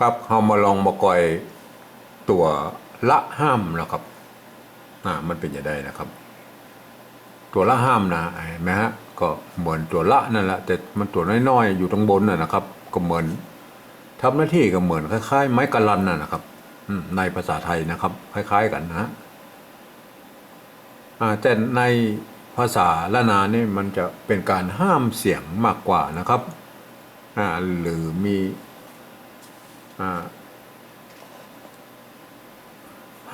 ครับเรามาลองมาก่อยตัวละห้ามนะครับอ่ามันเป็นอย่างไรนะครับ ตัวละห้ามนะเห็นไหมฮะก็เหมือนตัวละนั่นแหละแต่มันตัวน้อยๆอยู่ตรงบนน่ะนะครับ ก็เหมือนทำหน้าที่ก็เหมือนคล้ายๆ ไม้กะลันน่ะนะครับในภาษาไทยนะครับ คล้าย ๆ กันนะฮะอ่าแต่ในภาษาละนานี่มันจะเป็นการห้ามเสียงมากกว่านะครับอ่าหรือมี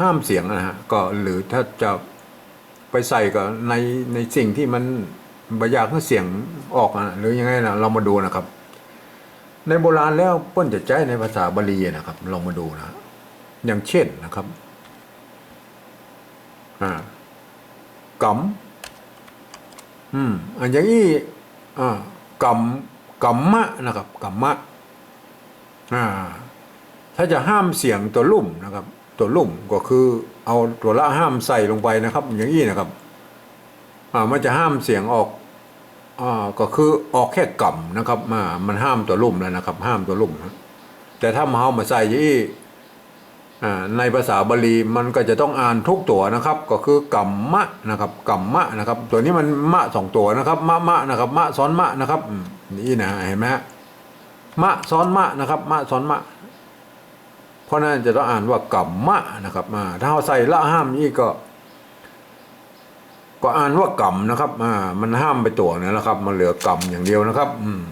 ห้ามเสียงนะฮะก็หรือถ้าจะไปใส่กับในในสิ่งที่มันบอยากให้เสียงออกอะหรือยังไงนะเรามาดูนะครับ ในโบราณแล้วเปิ้นจะใช้ในภาษาบาลีนะครับลองมาดูนะอย่างเช่นนะครับอ่ากำอืมอันอย่างนี้อ่ากำกำมะนะครับกำมะอ่า ถ้าจะห้ามเสียงตัวลุ่มนะครับ ตัวลุ่มก็คือเอาตัวละห้ามใส่ลงไปนะครับ อย่างนี้นะครับอ่ามันจะห้ามเสียงออกอ่าก็คือออกแค่กล่ำนะครับมามันห้ามตัวลุ่มแล้วนะครับ ห้ามตัวลุ่มนะแต่ถ้ามาเอามาใส่อย่างนี้อ่าในภาษาบาลีมันก็จะต้องอ่านทุกตัวนะครับ ก็คือกัมมะนะครับกัมมะนะครับ ตัวนี้มันมะสองตัวนะครับ มะมะนะครับ มะซ้อนมะนะครับนี่นะเห็นไหมฮะมะซ้อนมะนะครับ มะซ้อนมะ ราะนั้นจะต้องอ่านว่ากัมมะนะครับมาถ้าเราใส่ละห้ามนี่ก็ ก็อ่านว่ากรรมนะครับอ่ามันห้ามไปตัวนั่นะครับ มันเหลือกรรมอย่างเดียวนะครับ อืม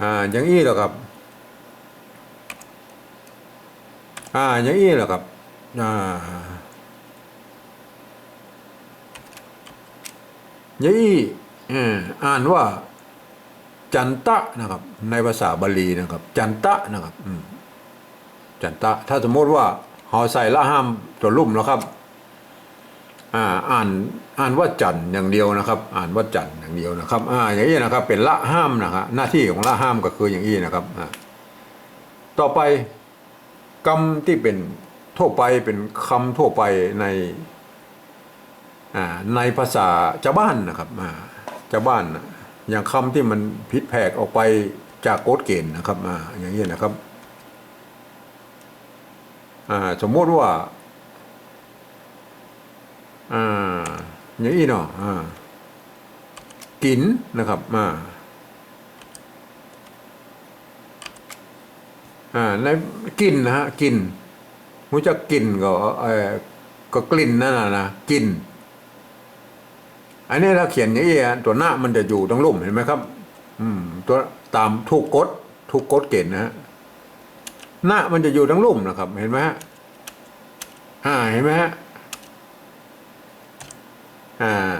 อ่า อย่างนี้แหละครับ อ่า อย่างนี้แหละครับ อ่าอย่างนี้อ่อ่านว่า จันตะนะครับ ในภาษาบาลีนะครับ จันตะนะครับ อืม จันตะถ้าสมมติว่าเราใส่ละห้ามตัวลุ่มแล้วครับ อ่าอ่านอ่านว่าจันอย่างเดียวนะครับ อ่านว่าจันอย่างเดียวนะครับ อ่า อย่างนี้นะครับ เป็นละห้ามนะครับหน้าที่ของละห้ามก็คืออย่างนี้นะครับอ่าต่อไปกรรมที่เป็นทั่วไปเป็นคำทั่วไปในอ่าในภาษาชาวบ้านนะครับอ่าชาวบ้านอย่างคำที่มันผิดแผกออกไปจากโกฎเกณฑ์นะครับอ่าอย่างนี้นะครับ สมมติว่าอ่าอย่างนี้เนาะอ่ากินนะครับอ่าอ่าในกลิ่นนะฮะกลิ่นรู้จักกลิ่นก็เออก็กลิ่นนั่นนะนะกลิ่นอันนี้ถ้าเขียนอย่างนี้อะตัวหน้ามันจะอยู่ตรงลุ่มเห็นไหมครับ อืม ตัวตามทุกกฎทุกกฎเกณฑ์นะฮะ หน้ามันจะอยู่ทั้งลุ่มนะครับ เห็นไหมฮะอ่าเห็นไหมฮะอ่า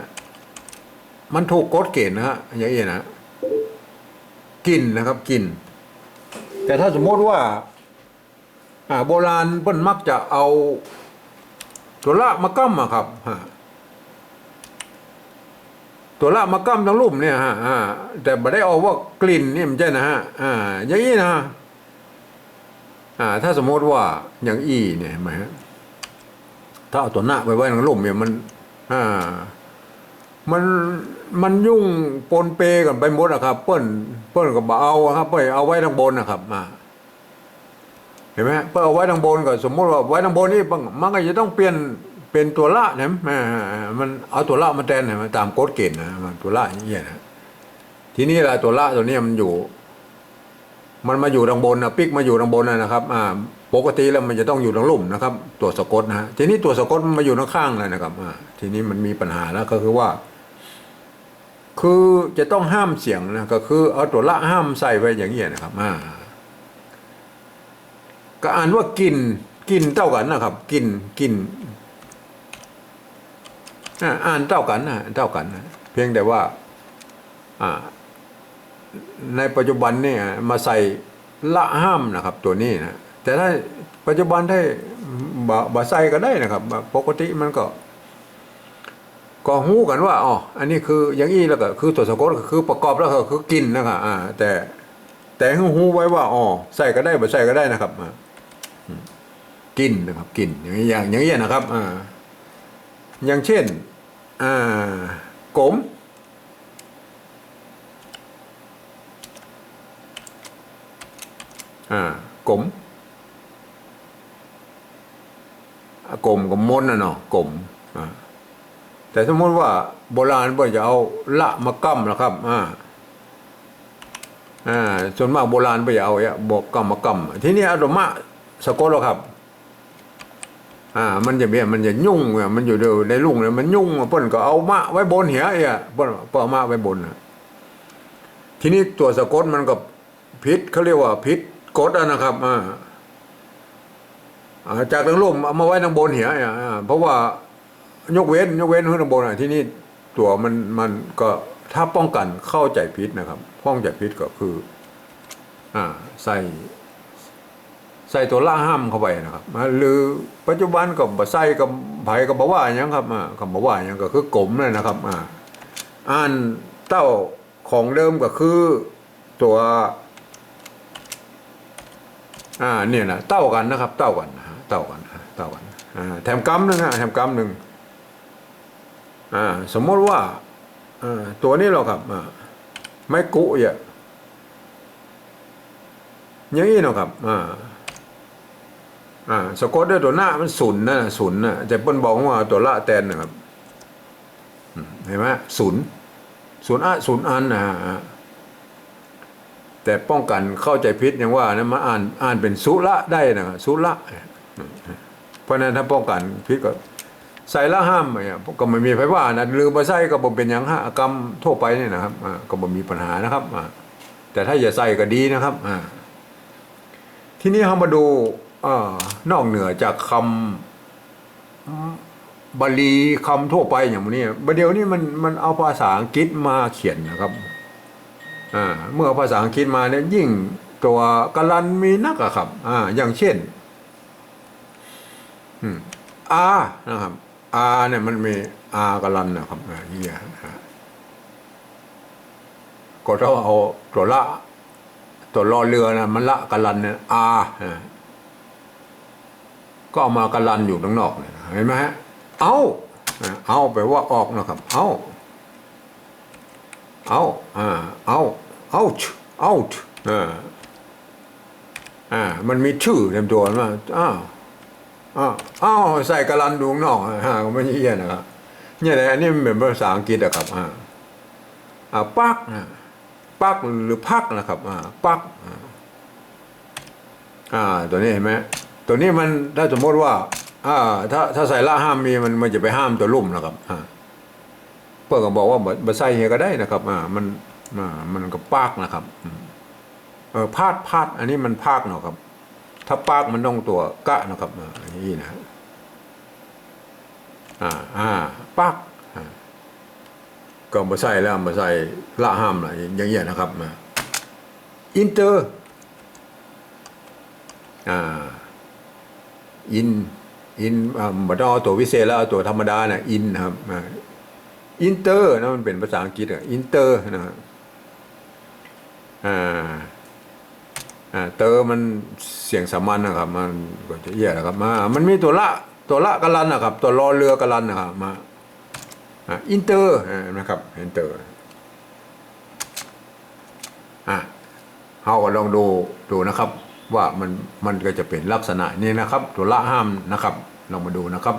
มันถูกกฎเกณฑ์นะฮะอย่างนี้นะกินนะครับกิน แต่ถ้าสมมติว่า อ่า โบราณเพิ่นมักจะเอาตัวละมากั้มอะครับฮะตัวละมากั้มทั้งรูปเนี่ยฮะอ่าแต่ไม่ได้เอาว่ากลิ่นนี่มันใช่นะฮะอ่าอย่างนี้นะ อ่าถ้าสมมติว่าอย่างอีเนี่ยเห็นไหมฮะถ้าเอาตัวหน้าไปไว้ทั้งรูปเนี่ยมันอ่ามันมันยุ่งปนเปกันไปหมดอะครับ เปิ้นเปิ้นก็บเอาครับเปิ้นเอาไว้ทางบนนะครับมาเห็นไหมเปิ้นเอาไว้ทางบนก็สมมติว่าไว้ทางบนนี่ปังมันก็จะต้องเปลี่ยนเป็นตัวละเนี่ยมันเอาตัวละมาแทนเนี่ยมันตามกฎเกณฑ์นะมันตัวละอย่างเงี้ยนะทีนี้ละตัวละตัวนี้มันอยู่ มันมาอยู่ทางบนนะปิกมาอยู่ทางบนนะครับอ่าปกติแล้วมันจะต้องอยู่ทางลุ่มนะครับ ตัวสะกดนะฮะทีนี้ตัวสะกดมันมาอยู่ทางข้างเลยนะครับอ่าทีนี้มันมีปัญหาแล้วก็คือว่า คือจะต้องห้ามเสียงนะก็คือเอาตัวละห้ามใส่ไว้อย่างเงี้ยนะครับอ่าก็อ่านว่ากินกินเท่ากันนะครับ กินกินอ่าอ่านเท่ากันนะเท่ากันนะเพียงแต่ว่า อ่า ในปัจจุบันเนี่ยมาใส่ละห้ามนะครับตัวนี้นะแต่ถ้าปัจจุบันได้บะบะใส่ก็ได้นะครับ ปกติมันก็ ก็หู้กันว่าอ๋ออันนี้คืออย่างนี้แล้วก็คือตัวสะกดก็คือประกอบแล้วก็คือกินนะครับอ่า แต่แต่ห้หู้ไว้ว่าอ๋อใส่ก็ได้บ่ใส่ก็ได้นะครับกินนะครับกินอย่างนี้อย่างอย่างนี้นะครับ อ่า อย่างเช่น อ่ากลม อ่ากลมกลมกับมนนะเนาะกลมแต่สมมติว่าโบราณเพิ่นจะเอาละมากั้มนะครับอ่าอ่าส่วนมากโบราณไปเอาเนี่ยบอกกรรมกรรมทีนี้อาตมาสะกดแล้วครับอ่ามันจะเบี้ยมันจะยุ่งอะมันอยู่เดียวในลุงเนี่ยมันยุ่งอะเปิ้นก็เอามะไว้บนเหียเอะเปิ้นเปิ้นเอามะไว้บนทีนี้ตัวสะกดมันก็พิษเขาเรียกว่าพิษ กดอะนะครับอ่าอ่าจากทางล่มเอามาไว้ทางบนเหียเพราะว่ายกเว้นยกเว้นขึ้นทางบนอะที่นี่ตัวมันมันก็ถ้าป้องกันเข้าใจพิษนะครับ ป้องใจพิษก็คืออ่าใส่ใส่ตัวล่าห้ามเข้าไปนะครับหรือปัจจุบันก็บ่ใส่กับไผ่ก็บ่ว่าหยังครับอ่าก็บ่ว่าหยังก็คือกลมเลยนะครับอ่าอ่านเต้าของเดิมก็คือตัว อ่าเนี่ยนะเต้ากันนะครับ เต้ากันนะฮะเต้ากันเต้ากันอ่าแถมกำหนึ่งฮะแถมกำหนึ่งอ่าสมมติว่าอ่าตัวนี้เราครับอ่าไม่กุอย่าอย่างนี้เนาะครับอ่าอ่าสะกดด้วยตัวหน้ามันศูนย์นะศูนย์นะแต่เปิ้นบอกว่าตัวละแตนนะครับเห็นไหมศูนย์ศูนย์อะศูนย์อันนะฮะ แต่ป้องกันเข้าใจผิดอย่างว่านะมาอ่านอ่านเป็นสุละได้นะสุละเพราะนั้นถ้าป้องกันผิดก็ใส่ละห้ามเนี่ยก็ไม่มีไฟว่านะลืมมาใส่ก็บ่เป็นอย่างห้ากรรมทั่วไปเนี่ยนะครับก็บ่มีปัญหานะครับแต่ถ้าอย่าใส่ก็ดีนะครับทีนี้เรามาดูอนอกเหนือจากคำบาลีคำทั่วไปอย่างนี้ประเดี๋ยวนี้มันมันเอาภาษาอังกฤษมาเขียนนะครับ เมื่อภาษาอังกฤษมาเนี่ยยิ่งตัวกลันมีนักอะครับอ่าอย่างเช่นอืมอานะครับอาเนี่ยมันมีอากลันนะครับอ่าเฮียก็ต้องเอาตัวละตัวรอเรือนะมันละกลันเนี่ยอาก็เอามากลันอยู่ข้างนอกเนี่ยเห็นไหมฮะเอาอ่าเอาแปลว่าออกนะครับ เอา เอาอ่าเอา out out อ่าอ่ามันมีชื่อเต็มตัวมาอ้าวอ้าวอ้าวใส่กระลันดูงนอกฮะก็ไม่เยี่ยนะครับเนี่ยแหละอันนี้มันเป็นภาษาอังกฤษอะครับอ่าอ่าปักอ่าปักหรือพักนะครับอ่าปักอ่าอ่าตัวนี้เห็นไหมตัวนี้มันถ้าสมมติว่าอ่าถ้าถ้าใส่ละห้ามมีมันมันจะไปห้ามตัวลุ่มนะครับอ่า เพื่อนก็บอกว่าบ่ใส่เฮก็ได้นะครับอ่ามันอ่ามันก็ปากนะครับเออพาดพาดอันนี้มันพากเนาะครับ ถ้าปากมันต้องตัวกะนะครับอ่านี้นะอ่าอ่าปากก็มาใส่แล้วมาใส่ละห้ามอะไรอย่างเงี้ยนะครับมาอินเตอร์อ่าอินอินอ่าบัดเอาตัววิเศษแล้วเอาตัวธรรมดาเนะอินครับ อินเตอร์นะมันเป็นภาษาอังกฤษอะอินเตอร์นะครับอ่าอ่าเตอร์มันเสียงสามัญนะครับ มันก็จะเอียนะครับมามันมีตัวละตัวละกะลันนะครับ ตัวรอเรือกะลันนะครับมาอ่าอินเตอร์นะครับอินเตอร์อะเฮาก็ลองดูดูนะครับ ว่ามันมันก็จะเป็นลักษณะนี้นะครับ ตัวละห้ามนะครับลองมาดูนะครับ